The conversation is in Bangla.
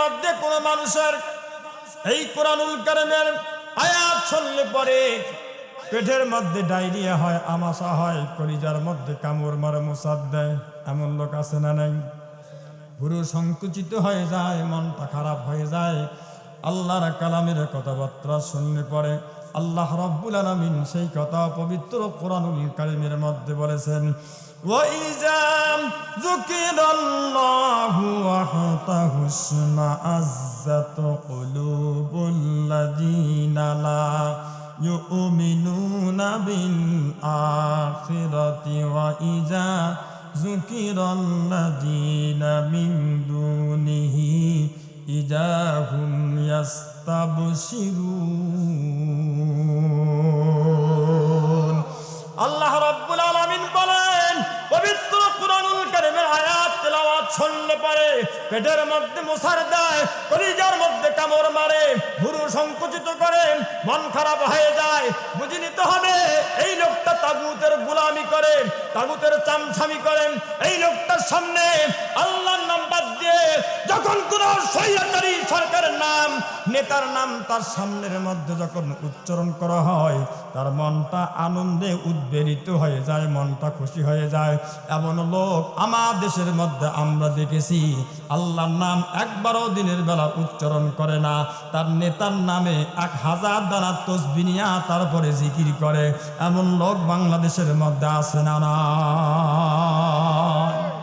মধ্যে কোন মানুষের এই কোরআনুল কারণের আয়াত শুনলে পরে পেটের মধ্যে ডায়রিয়া হয়, আমাশা হয়, কলিজার মধ্যে কামড় মারে, মোসাদ দেয়। এমন লোক আছে না নাই? ভুরু সংকুচিত হয়ে যায়, মনটা খারাপ হয়ে যায়। আল্লাহর কালামের কথাবার্তা শুনলে পরে আল্লাহ রব্বুল আলমিন সেই কথা পবিত্র কোরআনুল কারিমের মধ্যে বলেছেন ওয়াইজাম জুকিরাল্লাহ أعطه اسم عزة قلوب الذين لا يؤمنون بالآخرة وإذا ذكر الذين من دونه إذا هم يستبشرون الله رب العالمين بلين وبالطبع শুনলে পারে, পেটের মধ্যে মুসার দেয়, কলিজার মধ্যে কামড় মারে, ভুরু সংকুচিত করে, মন খারাপ হয়ে যায়। বুঝে নিতে হবে, এই লোকটা তাগুতের গুলামি করে, তাগুতের চামছামি করেন এই লোকটার সামনে আল্লাহর নাম বাদ দিয়ে যখন কোন স্বৈরাচারী সরকারের নাম নেতার নাম তার সামনের মধ্যে যখন উচ্চারণ করা হয়, তার মনটা আনন্দে উদ্বেলিত হয়ে যায়, মনটা খুশি হয়ে যায়। এমন লোক আমার দেশের মধ্যে আমরা দেখেছি। আল্লাহর নাম একবারও দিনের বেলা উচ্চারণ করে না। তার নেতার নামে এক হাজার দানা তসবি নিয়া তারপরে জিকির করে। এমন লোক বাংলাদেশের মধ্যে আছে না না